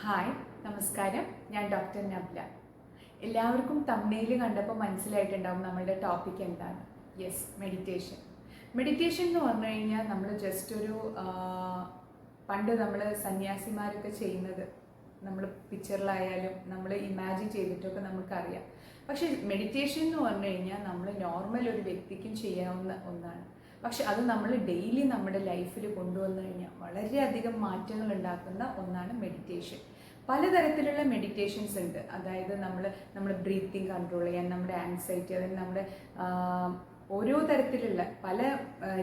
Hi നമസ്കാരം. ഞാൻ doctor നബ്ല. എല്ലാവർക്കും തമ്മയിൽ കണ്ടപ്പോൾ മനസ്സിലായിട്ടുണ്ടാവും നമ്മളുടെ ടോപ്പിക് എന്താണ്. യെസ് മെഡിറ്റേഷൻ മെഡിറ്റേഷൻ എന്ന് പറഞ്ഞു കഴിഞ്ഞാൽ നമ്മൾ ജസ്റ്റ് ഒരു പണ്ട് നമ്മൾ സന്യാസിമാരൊക്കെ ചെയ്യുന്നത്. നമ്മൾ പിക്ചറിലായാലും നമ്മൾ ഇമാജിൻ ചെയ്തിട്ടൊക്കെ നമുക്കറിയാം. പക്ഷേ മെഡിറ്റേഷൻ എന്ന് പറഞ്ഞു കഴിഞ്ഞാൽ നമ്മൾ നോർമൽ ഒരു വ്യക്തിക്കും ചെയ്യാവുന്ന ഒന്നാണ്. പക്ഷെ അത് നമ്മൾ ഡെയിലി നമ്മുടെ ലൈഫിൽ കൊണ്ടുവന്നു കഴിഞ്ഞാൽ വളരെയധികം മാറ്റങ്ങൾ ഉണ്ടാക്കുന്ന ഒന്നാണ് മെഡിറ്റേഷൻ പലതരത്തിലുള്ള മെഡിറ്റേഷൻസ് ഉണ്ട്. അതായത് നമ്മൾ നമ്മുടെ ബ്രീത്തിങ് കൺട്രോൾ ചെയ്യാൻ നമ്മുടെ ആൻസൈറ്റി അതായത് നമ്മുടെ ഓരോ തരത്തിലുള്ള പല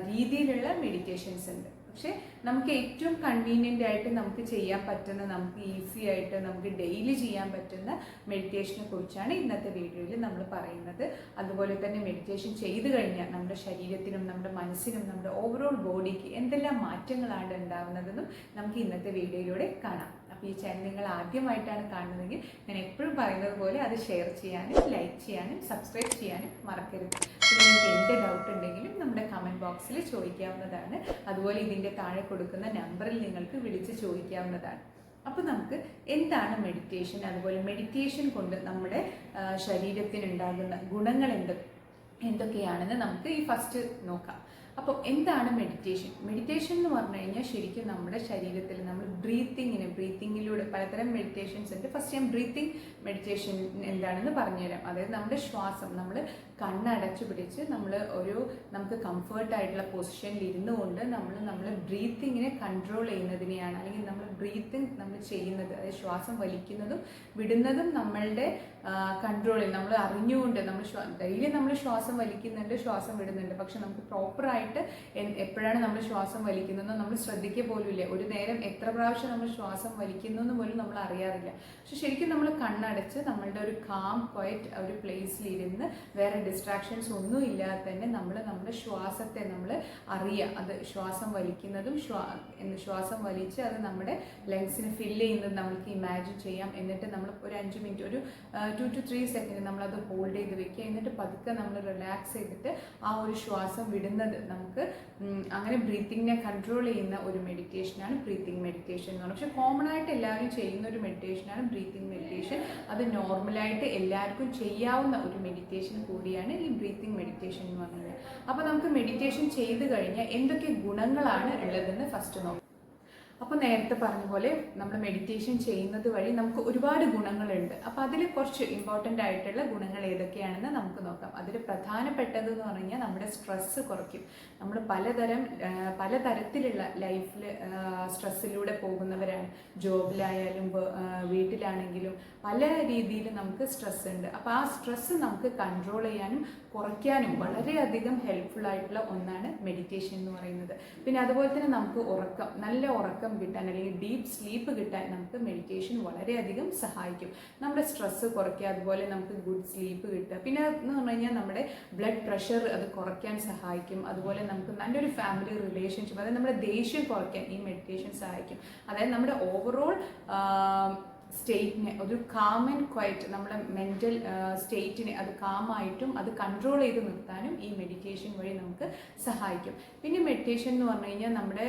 രീതിയിലുള്ള മെഡിറ്റേഷൻസ് ഉണ്ട്. പക്ഷേ നമുക്ക് ഏറ്റവും കൺവീനിയന്റ് ആയിട്ട് നമുക്ക് ചെയ്യാൻ പറ്റുന്ന നമുക്ക് ഈസി ആയിട്ട് നമുക്ക് ഡെയിലി ചെയ്യാൻ പറ്റുന്ന മെഡിറ്റേഷനെ കുറിച്ചാണ് ഇന്നത്തെ വീഡിയോയിൽ നമ്മൾ പറയുന്നത്. അതുപോലെ തന്നെ മെഡിറ്റേഷൻ ചെയ്തു കഴിഞ്ഞാൽ നമ്മുടെ ശരീരത്തിനും നമ്മുടെ മനസ്സിനും നമ്മുടെ ഓവറോൾ ബോഡിക്ക് എന്തെല്ലാം മാറ്റങ്ങളാണ് ഉണ്ടാകുന്നതെന്നും നമുക്ക് ഇന്നത്തെ വീഡിയോയിലൂടെ കാണാം. ഈ ചാനൽ നിങ്ങൾ ആദ്യമായിട്ടാണ് കാണുന്നതെങ്കിൽ ഞാൻ എപ്പോഴും പറയുന്നത് പോലെ അത് ഷെയർ ചെയ്യാനും ലൈക്ക് ചെയ്യാനും സബ്സ്ക്രൈബ് ചെയ്യാനും മറക്കരുത്. പിന്നെ നിങ്ങൾക്ക് എന്ത് ഡൗട്ട് ഉണ്ടെങ്കിലും നമ്മുടെ കമന്റ് ബോക്സിൽ ചോദിക്കാവുന്നതാണ്. അതുപോലെ ഇതിന്റെ താഴെ കൊടുക്കുന്ന നമ്പറിൽ നിങ്ങൾക്ക് വിളിച്ച് ചോദിക്കാവുന്നതാണ്. അപ്പോൾ നമുക്ക് എന്താണ് മെഡിറ്റേഷൻ അതുപോലെ മെഡിറ്റേഷൻ കൊണ്ട് നമ്മുടെ ശരീരത്തിനുണ്ടാകുന്ന ഗുണങ്ങൾ എന്ത് എന്തൊക്കെയാണെന്ന് നമുക്ക് ഈ ഫസ്റ്റ് നോക്കാം. അപ്പോൾ എന്താണ് മെഡിറ്റേഷൻ മെഡിറ്റേഷൻ എന്ന് പറഞ്ഞു കഴിഞ്ഞാൽ ശരിക്കും നമ്മുടെ ശരീരത്തിൽ നമ്മൾ ബ്രീത്തിങ്ങിന് ബ്രീത്തിങ്ങിലൂടെ പലതരം മെഡിറ്റേഷൻസ് ഉണ്ട്. ഫസ്റ്റ് ഞാൻ ബ്രീത്തിങ് മെഡിറ്റേഷൻ എന്താണെന്ന് പറഞ്ഞുതരാം. അതായത് നമ്മുടെ ശ്വാസം നമ്മൾ കണ്ണടച്ചു പിടിച്ച് നമ്മൾ ഒരു നമുക്ക് കംഫർട്ട് ആയിട്ടുള്ള പൊസിഷനിൽ ഇരുന്നു കൊണ്ട് നമ്മൾ നമ്മൾ ബ്രീത്തിങ്ങിനെ കൺട്രോൾ ചെയ്യുന്നതിനെയാണ്. അല്ലെങ്കിൽ നമ്മൾ ബ്രീത്തിങ് നമ്മൾ ചെയ്യുന്നത്. അതായത് ശ്വാസം വലിക്കുന്നതും വിടുന്നതും നമ്മളുടെ കൺട്രോളിൽ നമ്മൾ അറിഞ്ഞുകൊണ്ട് നമ്മൾ ഡെയിലി നമ്മൾ ശ്വാസം വലിക്കുന്നുണ്ട് ശ്വാസം വിടുന്നുണ്ട്. പക്ഷെ നമുക്ക് പ്രോപ്പറായിട്ട് എപ്പോഴാണ് നമ്മൾ ശ്വാസം വലിക്കുന്നതെന്ന് നമ്മൾ ശ്രദ്ധിക്കുക പോലും ഇല്ല ഒരു നേരം എത്ര പ്രാവശ്യം നമ്മൾ ശ്വാസം വലിക്കുന്നു എന്ന് പോലും നമ്മൾ അറിയാറില്ല. പക്ഷെ ശരിക്കും നമ്മൾ കണ്ണടച്ച് നമ്മളുടെ ഒരു കാം ക്വയറ്റ് ഒരു പ്ലേസിൽ ഇരുന്ന് വേറെ ഡിസ്ട്രാക്ഷൻസ് ഒന്നും ഇല്ലാതെ തന്നെ നമ്മൾ നമ്മുടെ ശ്വാസത്തെ നമ്മൾ അറിയുക അത് ശ്വാസം വലിക്കുന്നതും ശ്വാ ശ്വാസം വലിച്ച് അത് നമ്മുടെ ലങ്സിന് ഫില്ല് ചെയ്യുന്നത് നമുക്ക് ഇമാജിൻ ചെയ്യാം. എന്നിട്ട് നമ്മൾ ഒരു അഞ്ച് മിനിറ്റ് ഒരു ടു ടു ത്രീ സെക്കൻഡ് നമ്മളത് ഹോൾഡ് ചെയ്ത് വെക്കുക. എന്നിട്ട് പതുക്കെ നമ്മൾ റിലാക്സ് ചെയ്തിട്ട് ആ ഒരു ശ്വാസം വിടുന്നത് നമുക്ക് അങ്ങനെ ബ്രീത്തിങ്ങിനെ കൺട്രോൾ ചെയ്യുന്ന ഒരു മെഡിറ്റേഷനാണ് ബ്രീത്തിങ് മെഡിറ്റേഷൻ എന്ന് പറയുന്നത്. പക്ഷേ കോമൺ ആയിട്ട് എല്ലാവരും ചെയ്യുന്ന ഒരു മെഡിറ്റേഷനാണ് ബ്രീത്തിങ് മെഡിറ്റേഷൻ അത് നോർമലായിട്ട് എല്ലാവർക്കും ചെയ്യാവുന്ന ഒരു മെഡിറ്റേഷൻ കൂടിയാണ് ഈ ബ്രീത്തിങ് മെഡിറ്റേഷൻ എന്ന് പറയുന്നത് അപ്പോൾ നമുക്ക് മെഡിറ്റേഷൻ ചെയ്ത് കഴിഞ്ഞാൽ എന്തൊക്കെ ഗുണങ്ങളാണ് ഉള്ളതെന്ന് ഫസ്റ്റ് നോക്കാം. അപ്പോൾ നേരത്തെ പറഞ്ഞ പോലെ നമ്മൾ മെഡിറ്റേഷൻ ചെയ്യുന്നത് വഴി നമുക്ക് ഒരുപാട് ഗുണങ്ങളുണ്ട്. അപ്പോൾ അതിൽ കുറച്ച് ഇമ്പോർട്ടന്റ് ആയിട്ടുള്ള ഗുണങ്ങൾ ഏതൊക്കെയാണെന്ന് നമുക്ക് നോക്കാം. അതിൽ പ്രധാനപ്പെട്ടത് എന്ന് പറഞ്ഞാൽ നമ്മുടെ സ്ട്രെസ്സ് കുറയ്ക്കും. നമ്മൾ പലതരം പലതരത്തിലുള്ള ലൈഫിൽ സ്ട്രെസ്സിലൂടെ പോകുന്നവരാണ്. ജോബിലായാലും വീട്ടിലാണെങ്കിലും പല രീതിയിൽ നമുക്ക് സ്ട്രെസ് ഉണ്ട്. അപ്പോൾ ആ സ്ട്രെസ്സ് നമുക്ക് കൺട്രോൾ ചെയ്യാനും കുറയ്ക്കാനും വളരെയധികം ഹെൽപ്ഫുൾ ആയിട്ടുള്ള ഒന്നാണ് മെഡിറ്റേഷൻ എന്ന് പറയുന്നത്. പിന്നെ അതുപോലെ തന്നെ നമുക്ക് ഉറക്കം നല്ല ഉറക്കം കിട്ടാൻ അല്ലെങ്കിൽ ഡീപ്പ് സ്ലീപ്പ് കിട്ടാൻ നമുക്ക് മെഡിറ്റേഷൻ വളരെയധികം സഹായിക്കും. നമ്മുടെ സ്ട്രെസ്സ് കുറയ്ക്കുക അതുപോലെ നമുക്ക് ഗുഡ് സ്ലീപ്പ് കിട്ടുക. പിന്നെ എന്ന് പറഞ്ഞു കഴിഞ്ഞാൽ നമ്മുടെ ബ്ലഡ് പ്രഷർ അത് കുറയ്ക്കാൻ സഹായിക്കും. അതുപോലെ നമുക്ക് നല്ലൊരു ഫാമിലി റിലേഷൻഷിപ്പ് അതായത് നമ്മുടെ ദേഷ്യം കുറയ്ക്കാൻ ഈ മെഡിറ്റേഷൻ സഹായിക്കും. അതായത് നമ്മുടെ ഓവറോൾ സ്റ്റേറ്റിനെ ഒരു കാം ആൻഡ് ക്വയറ്റ് നമ്മുടെ മെന്റൽ സ്റ്റേറ്റിനെ അത് കാമായിട്ടും അത് കൺട്രോൾ ചെയ്ത് നിർത്താനും ഈ മെഡിറ്റേഷൻ വഴി നമുക്ക് സഹായിക്കും. പിന്നെ മെഡിറ്റേഷൻ എന്ന് പറഞ്ഞു കഴിഞ്ഞാൽ നമ്മുടെ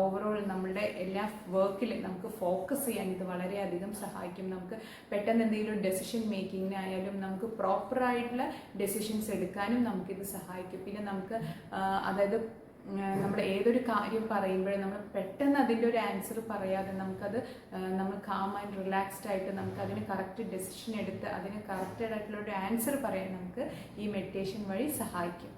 ഓവറോൾ നമ്മുടെ എല്ലാ വർക്കിൽ നമുക്ക് ഫോക്കസ് ചെയ്യാൻ ഇത് വളരെയധികം സഹായിക്കും. നമുക്ക് പെട്ടെന്ന് എന്തെങ്കിലും ഡെസിഷൻ മേക്കിങ്ങിനായാലും നമുക്ക് പ്രോപ്പറായിട്ടുള്ള ഡെസിഷൻസ് എടുക്കാനും നമുക്കിത് സഹായിക്കും. പിന്നെ നമുക്ക് അതായത് നമ്മൾ ഏതൊരു കാര്യം പറയുമ്പോഴും നമ്മൾ പെട്ടെന്ന് അതിന്റെ ഒരു ആൻസർ പറയാതെ നമുക്കത് നമ്മൾ കാം ആൻഡ് റിലാക്സ്ഡ് ആയിട്ട് നമുക്ക് അതിന് കറക്റ്റ് ഡെസിഷൻ എടുത്ത് അതിന് കറക്റ്റഡ് ആയിട്ടുള്ള ഒരു ആൻസർ പറയാൻ നമുക്ക് ഈ മെഡിറ്റേഷൻ വഴി സഹായിക്കും.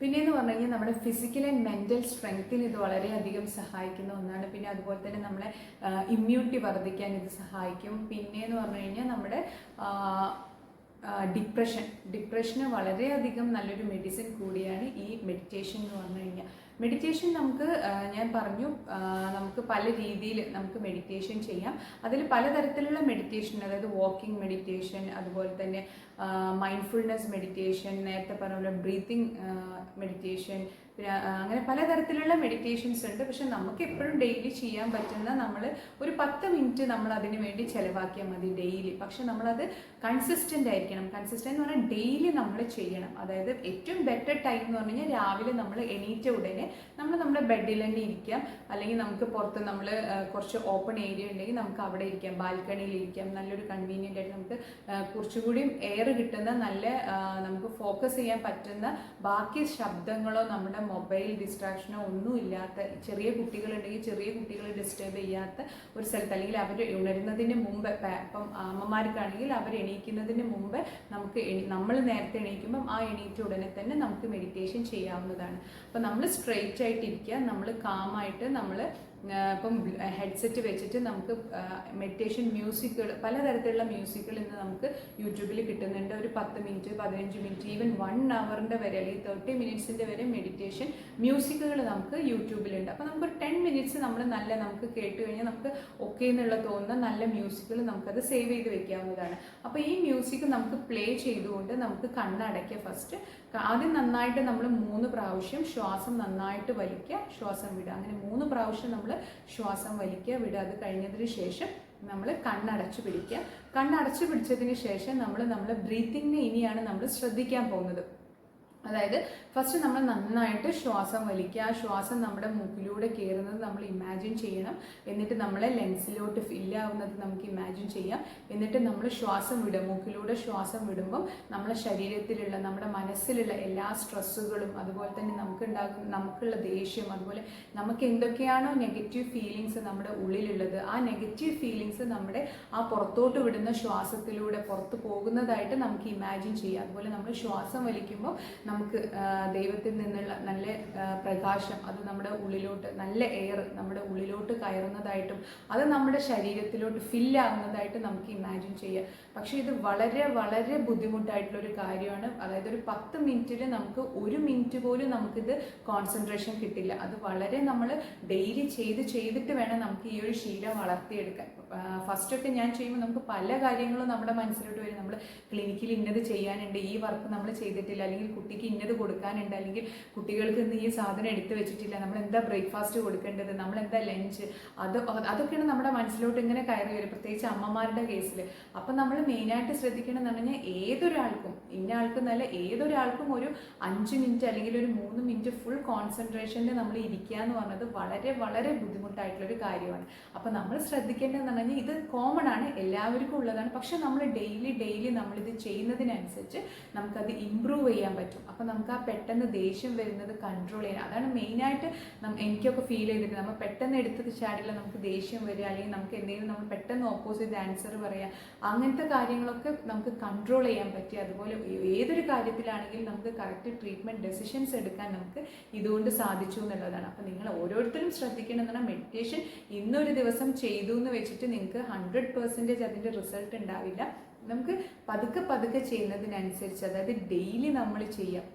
പിന്നെയെന്ന് പറഞ്ഞു കഴിഞ്ഞാൽ നമ്മുടെ ഫിസിക്കൽ ആൻഡ് മെന്റൽ സ്ട്രെങ്ത്തിന് ഇത് വളരെയധികം സഹായിക്കുന്ന ഒന്നാണ്. പിന്നെ അതുപോലെ തന്നെ നമ്മളെ ഇമ്മ്യൂണിറ്റി വർദ്ധിക്കാൻ ഇത് സഹായിക്കും. പിന്നെയെന്ന് പറഞ്ഞു കഴിഞ്ഞാൽ നമ്മുടെ ഡിപ്രഷൻ ഡിപ്രഷന് വളരെയധികം നല്ലൊരു മെഡിസിൻ കൂടിയാണ് ഈ മെഡിറ്റേഷൻ എന്ന് പറഞ്ഞു കഴിഞ്ഞാൽ മെഡിറ്റേഷൻ നമുക്ക് ഞാൻ പറഞ്ഞു നമുക്ക് പല രീതിയിൽ നമുക്ക് മെഡിറ്റേഷൻ ചെയ്യാം. അതിൽ പലതരത്തിലുള്ള മെഡിറ്റേഷൻ അതായത് വാക്കിംഗ് മെഡിറ്റേഷൻ അതുപോലെ തന്നെ മൈൻഡ്ഫുൾനെസ് മെഡിറ്റേഷൻ നേരത്തെ പറഞ്ഞ പോലെ ബ്രീത്തിങ് മെഡിറ്റേഷൻ അങ്ങനെ പലതരത്തിലുള്ള മെഡിറ്റേഷൻസ് ഉണ്ട്. പക്ഷെ നമുക്ക് എപ്പോഴും ഡെയിലി ചെയ്യാൻ പറ്റുന്ന നമ്മൾ ഒരു പത്ത് മിനിറ്റ് നമ്മൾ അതിന് വേണ്ടി ചിലവാക്കിയാൽ മതി ഡെയിലി പക്ഷെ നമ്മളത് കൺസിസ്റ്റന്റ് ആയിരിക്കണം. കൺസിസ്റ്റന്റ് എന്ന് പറഞ്ഞാൽ ഡെയിലി നമ്മൾ ചെയ്യണം. അതായത് ഏറ്റവും ബെറ്റർ ടൈം എന്ന് പറഞ്ഞു കഴിഞ്ഞാൽ രാവിലെ നമ്മൾ എണീറ്റ ഉടനെ നമ്മൾ നമ്മുടെ ബെഡിൽ തന്നെ ഇരിക്കാം. അല്ലെങ്കിൽ നമുക്ക് പുറത്ത് നമ്മൾ കുറച്ച് ഓപ്പൺ ഏരിയ ഉണ്ടെങ്കിൽ നമുക്ക് അവിടെ ഇരിക്കാം. ബാൽക്കണിയിൽ ഇരിക്കാം. നല്ലൊരു കൺവീനിയന്റ് ആയിട്ട് നമുക്ക് കുറച്ചുകൂടി എയർ കിട്ടുന്ന നല്ല നമുക്ക് ഫോക്കസ് ചെയ്യാൻ പറ്റുന്ന ബാക്കി ശബ്ദങ്ങളോ നമ്മുടെ മൊബൈൽ ഡിസ്ട്രാക്ഷനോ ഒന്നും ഇല്ലാത്ത ചെറിയ കുട്ടികളുണ്ടെങ്കിൽ ചെറിയ കുട്ടികളെ ഡിസ്റ്റേബ് ചെയ്യാത്ത ഒരു സ്ഥലത്ത് അല്ലെങ്കിൽ അവർ ഉണരുന്നതിന് മുമ്പ് ഇപ്പം അമ്മമാർക്കാണെങ്കിൽ അവർ എണീക്കുന്നതിന് മുമ്പ് നമുക്ക് നമ്മൾ നേരത്തെ എണീക്കുമ്പം ആ എണീറ്റ ഉടനെ തന്നെ നമുക്ക് മെഡിറ്റേഷൻ ചെയ്യാവുന്നതാണ്. അപ്പം നമ്മൾ സ്ട്രെയിറ്റ് ആയിട്ട് ഇരിക്കുക നമ്മൾ കാമായിട്ട് നമ്മൾ ഇപ്പം ഹെഡ്സെറ്റ് വെച്ചിട്ട് നമുക്ക് മെഡിറ്റേഷൻ മ്യൂസിക്കുകൾ പലതരത്തിലുള്ള മ്യൂസിക്കുകൾ ഇന്ന് നമുക്ക് യൂട്യൂബിൽ കിട്ടുന്നുണ്ട്. ഒരു പത്ത് മിനിറ്റ് പതിനഞ്ച് മിനിറ്റ് ഈവൻ വൺ അവറിന്റെ വരെ അല്ലെങ്കിൽ തേർട്ടി മിനിറ്റ്സിന്റെ വരെ മെഡിറ്റേഷൻ മ്യൂസിക്കുകൾ നമുക്ക് യൂട്യൂബിലുണ്ട്. അപ്പോൾ നമുക്ക് ടെൻ മിനിറ്റ്സ് നമ്മൾ നല്ല നമുക്ക് കേട്ട് കഴിഞ്ഞാൽ നമുക്ക് ഓക്കെ എന്നുള്ള തോന്നുന്ന നല്ല മ്യൂസിക്കുകൾ നമുക്കത് സേവ് ചെയ്ത് വെക്കാവുന്നതാണ്. അപ്പോൾ ഈ മ്യൂസിക് നമുക്ക് പ്ലേ ചെയ്തുകൊണ്ട് നമുക്ക് കണ്ണടയ്ക്കുക ഫസ്റ്റ് ആദ്യം നന്നായിട്ട് നമ്മൾ മൂന്ന് പ്രാവശ്യം ശ്വാസം നന്നായിട്ട് വലിക്കുക ശ്വാസം വിടുക. അങ്ങനെ മൂന്ന് പ്രാവശ്യം നമ്മൾ ശ്വാസം വലിക്കുക വിടുക. അത് കഴിഞ്ഞതിന് ശേഷം നമ്മൾ കണ്ണടച്ചു പിടിക്കുക. കണ്ണടച്ചു പിടിച്ചതിന് ശേഷം നമ്മൾ നമ്മുടെ ബ്രീത്തിങ്ങിനെ ഇനിയാണ് നമ്മൾ ശ്രദ്ധിക്കാൻ പോകുന്നത്. അതായത് ഫസ്റ്റ് നമ്മൾ നന്നായിട്ട് ശ്വാസം വലിക്കുക. ആ ശ്വാസം നമ്മുടെ മൂക്കിലൂടെ കയറുന്നത് നമ്മൾ ഇമാജിൻ ചെയ്യണം. എന്നിട്ട് നമ്മളെ ലെൻസിലോട്ട് ഫില്ലാവുന്നത് നമുക്ക് ഇമാജിൻ ചെയ്യാം. എന്നിട്ട് നമ്മൾ ശ്വാസം വിടുക മൂക്കിലൂടെ ശ്വാസം വിടുമ്പം നമ്മുടെ ശരീരത്തിലുള്ള നമ്മുടെ മനസ്സിലുള്ള എല്ലാ സ്ട്രെസ്സുകളും അതുപോലെ തന്നെ നമുക്ക് ഉണ്ടാകുന്ന നമുക്കുള്ള ദേഷ്യം അതുപോലെ നമുക്ക് എന്തൊക്കെയാണോ നെഗറ്റീവ് ഫീലിങ്സ് നമ്മുടെ ഉള്ളിലുള്ളത് ആ നെഗറ്റീവ് ഫീലിങ്സ് നമ്മുടെ ആ പുറത്തോട്ട് വിടുന്ന ശ്വാസത്തിലൂടെ പുറത്ത് പോകുന്നതായിട്ട് നമുക്ക് ഇമാജിൻ ചെയ്യാം. അതുപോലെ നമ്മൾ ശ്വാസം വലിക്കുമ്പോൾ നമുക്ക് ദൈവത്തിൽ നിന്നുള്ള നല്ല പ്രകാശം അത് നമ്മുടെ ഉള്ളിലോട്ട് നല്ല എയർ നമ്മുടെ ഉള്ളിലോട്ട് കയറുന്നതായിട്ടും അത് നമ്മുടെ ശരീരത്തിലോട്ട് ഫില്ലാകുന്നതായിട്ട് നമുക്ക് ഇമാജിൻ ചെയ്യാം. പക്ഷേ ഇത് വളരെ വളരെ ബുദ്ധിമുട്ടായിട്ടുള്ളൊരു കാര്യമാണ്. അതായത് ഒരു പത്ത് മിനിറ്റിൽ നമുക്ക് ഒരു മിനിറ്റ് പോലും നമുക്കിത് കോൺസെൻട്രേഷൻ കിട്ടില്ല. അത് വളരെ നമ്മൾ ഡെയിലി ചെയ്ത് ചെയ്തിട്ട് വേണം നമുക്ക് ഈ ഒരു ശീലം വളർത്തിയെടുക്കാൻ. ഫസ്റ്റൊക്കെ ഞാൻ ചെയ്യുമ്പോൾ നമുക്ക് പല കാര്യങ്ങളും നമ്മുടെ മനസ്സിലോട്ട് വരും. നമ്മൾ ക്ലിനിക്കിൽ ഇന്നത് ചെയ്യാനുണ്ട് ഈ വർക്ക് നമ്മൾ ചെയ്തിട്ടില്ല അല്ലെങ്കിൽ കുട്ടിക്ക് ഇന്നത് കൊടുക്കാനുണ്ട്. അല്ലെങ്കിൽ കുട്ടികൾക്ക് ഇന്ന് ഈ സാധനം എടുത്തു വെച്ചിട്ടില്ല. നമ്മൾ എന്താ ബ്രേക്ക്ഫാസ്റ്റ് കൊടുക്കേണ്ടത്? നമ്മൾ എന്താ ലഞ്ച് അത് അതൊക്കെയാണ് നമ്മുടെ മനസ്സിലോട്ട് ഇങ്ങനെ കയറി വരും പ്രത്യേകിച്ച് അമ്മമാരുടെ കേസിൽ അപ്പം നമ്മൾ മെയിനായിട്ട് ശ്രദ്ധിക്കണം എന്ന് പറഞ്ഞാൽ ഏതൊരാൾക്കും ഇന്ന ആൾക്കും നല്ല ഏതൊരാൾക്കും ഒരു അഞ്ച് മിനിറ്റ് അല്ലെങ്കിൽ ഒരു മൂന്ന് മിനിറ്റ് ഫുൾ കോൺസെൻട്രേഷനിൽ നമ്മൾ ഇരിക്കുക എന്ന് പറഞ്ഞത് വളരെ വളരെ ബുദ്ധിമുട്ടായിട്ടുള്ളൊരു കാര്യമാണ്. അപ്പം നമ്മൾ ശ്രദ്ധിക്കേണ്ടതെന്ന് പറഞ്ഞാൽ ഇത് കോമൺ ആണ്. എല്ലാവർക്കും ഉള്ളതാണ്. പക്ഷെ നമ്മൾ ഡെയിലി ഡെയിലി നമ്മളിത് ചെയ്യുന്നതിനനുസരിച്ച് നമുക്കത് ഇമ്പ്രൂവ് ചെയ്യാൻ പറ്റും. അപ്പം നമുക്ക് ആ പെട്ടെന്ന് ദേഷ്യം വരുന്നത് കൺട്രോൾ ചെയ്യാൻ. അതാണ് മെയിനായിട്ട് എനിക്കൊക്കെ ഫീൽ ചെയ്തിട്ട് നമ്മൾ പെട്ടെന്ന് എടുത്തത് ചാടില്ല നമുക്ക് ദേഷ്യം വരിക അല്ലെങ്കിൽ നമുക്ക് എന്തെങ്കിലും നമ്മൾ പെട്ടെന്ന് ഓപ്പോസിറ്റ് ആൻസർ പറയാം അങ്ങനത്തെ കാര്യങ്ങളൊക്കെ നമുക്ക് കൺട്രോൾ ചെയ്യാൻ പറ്റി. അതുപോലെ ഏതൊരു കാര്യത്തിലാണെങ്കിലും നമുക്ക് കറക്റ്റ് ട്രീറ്റ്മെന്റ് ഡെസിഷൻസ് എടുക്കാൻ നമുക്ക് ഇതുകൊണ്ട് സാധിച്ചു എന്നുള്ളതാണ്. അപ്പോൾ നിങ്ങൾ ഓരോരുത്തരും ശ്രദ്ധിക്കണം എന്ന് പറഞ്ഞാൽ മെഡിറ്റേഷൻ ഇന്നൊരു ദിവസം ചെയ്തു എന്ന് വെച്ചിട്ട് നിങ്ങൾക്ക് ഹൺഡ്രഡ് പെർസെന്റേജ് അതിന്റെ റിസൾട്ട് ഉണ്ടാവില്ല. നമുക്ക് പതുക്കെ പതുക്കെ ചെയ്യുന്നതിനനുസരിച്ച് അതായത് ഡെയിലി നമ്മൾ ചെയ്യാം.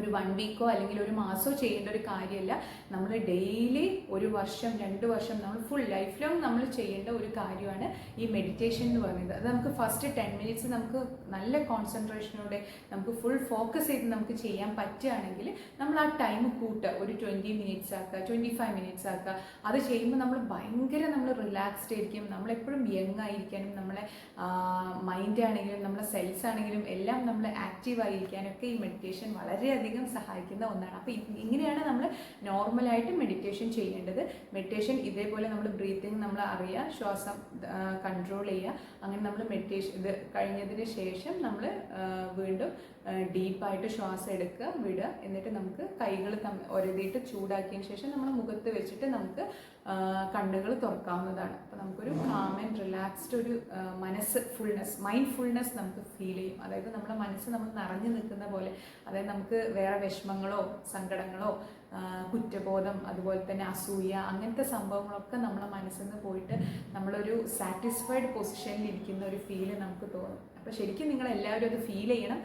ഒരു വൺ വീക്കോ അല്ലെങ്കിൽ ഒരു മാസമോ ചെയ്യേണ്ട ഒരു കാര്യമല്ല. നമ്മൾ ഡെയിലി ഒരു വർഷം രണ്ട് വർഷം നമ്മൾ ഫുൾ ലൈഫ് ലോങ് നമ്മൾ ചെയ്യേണ്ട ഒരു കാര്യമാണ് ഈ മെഡിറ്റേഷൻ എന്ന് പറയുന്നത്. അത് നമുക്ക് ഫസ്റ്റ് ടെൻ മിനിറ്റ്സ് നമുക്ക് നല്ല കോൺസെൻട്രേഷനോടെ നമുക്ക് ഫുൾ ഫോക്കസ് ചെയ്ത് നമുക്ക് ചെയ്യാൻ പറ്റുകയാണെങ്കിൽ നമ്മൾ ആ ടൈം കൂട്ടുക. ഒരു ട്വന്റി മിനിറ്റ്സ് ആക്കുക ട്വന്റി ഫൈവ് മിനിറ്റ്സ് ആക്കുക. അത് ചെയ്യുമ്പോൾ നമ്മൾ ഭയങ്കര നമ്മൾ റിലാക്സ്ഡ് ആയിരിക്കും. നമ്മളെപ്പോഴും യങ് ആയിരിക്കാനും നമ്മളെ മൈൻഡ് ആണെങ്കിലും നമ്മളെ സെൽസ് ആണെങ്കിലും എല്ലാം നമ്മൾ ആക്റ്റീവ് ആയിരിക്കാനൊക്കെ ഈ മെഡിറ്റേഷൻ വളരെയധികം സഹായിക്കുന്ന ഒന്നാണ്. അപ്പോൾ ഇങ്ങനെയാണ് നമ്മൾ നോർമലായിട്ട് മെഡിറ്റേഷൻ ചെയ്യേണ്ടത്. മെഡിറ്റേഷൻ ഇതേപോലെ നമ്മൾ ബ്രീത്തിങ് നമ്മൾ അറിയുക ശ്വാസം കൺട്രോൾ ചെയ്യുക അങ്ങനെ നമ്മൾ മെഡിറ്റേഷൻ ഇത് കഴിഞ്ഞതിന് ശേഷം നമ്മൾ വീണ്ടും ഡീപ്പായിട്ട് ശ്വാസം എടുക്കുക വിടുക. എന്നിട്ട് നമുക്ക് കൈകൾ തമ്മിൽ ഒരതിയിട്ട് ചൂടാക്കിയതിന് ശേഷം നമ്മൾ മുഖത്ത് വെച്ചിട്ട് നമുക്ക് കണ്ണുകൾ തുറക്കാവുന്നതാണ്. അപ്പോൾ നമുക്കൊരു കാം ആൻഡ് റിലാക്സ്ഡ് ഒരു മനസ്സ് ഫുൾനെസ് മൈൻഡ് ഫുൾനെസ് നമുക്ക് ഫീൽ ചെയ്യും. അതായത് നമ്മുടെ മനസ്സ് നമ്മൾ നിറഞ്ഞു നിൽക്കുന്ന പോലെ അതായത് നമുക്ക് വേറെ വിഷമങ്ങളോ സങ്കടങ്ങളോ കുറ്റബോധം അതുപോലെ തന്നെ അസൂയ അങ്ങനത്തെ സംഭവങ്ങളൊക്കെ നമ്മളെ മനസ്സിൽ നിന്ന് പോയിട്ട് നമ്മളൊരു സാറ്റിസ്ഫൈഡ് പൊസിഷനിൽ ഇരിക്കുന്ന ഒരു ഫീൽ നമുക്ക് തോന്നും. അപ്പോൾ ശരിക്കും നിങ്ങൾ എല്ലാവരും അത് ഫീൽ ചെയ്യണം.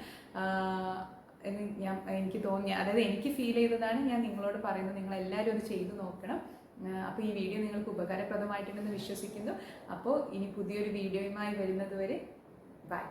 എന്ന് ഞാൻ എനിക്ക് തോന്നി അതായത് എനിക്ക് ഫീൽ ചെയ്തതാണ് ഞാൻ നിങ്ങളോട് പറയുന്നത്. നിങ്ങൾ എല്ലാവരും അത് ചെയ്തു നോക്കണം. അപ്പോൾ ഈ വീഡിയോ നിങ്ങൾക്ക് ഉപകാരപ്രദമായിട്ടുണ്ടെന്ന് വിശ്വസിക്കുന്നു. അപ്പോൾ ഇനി പുതിയൊരു വീഡിയോയുമായി വരുന്നതുവരെ ബൈ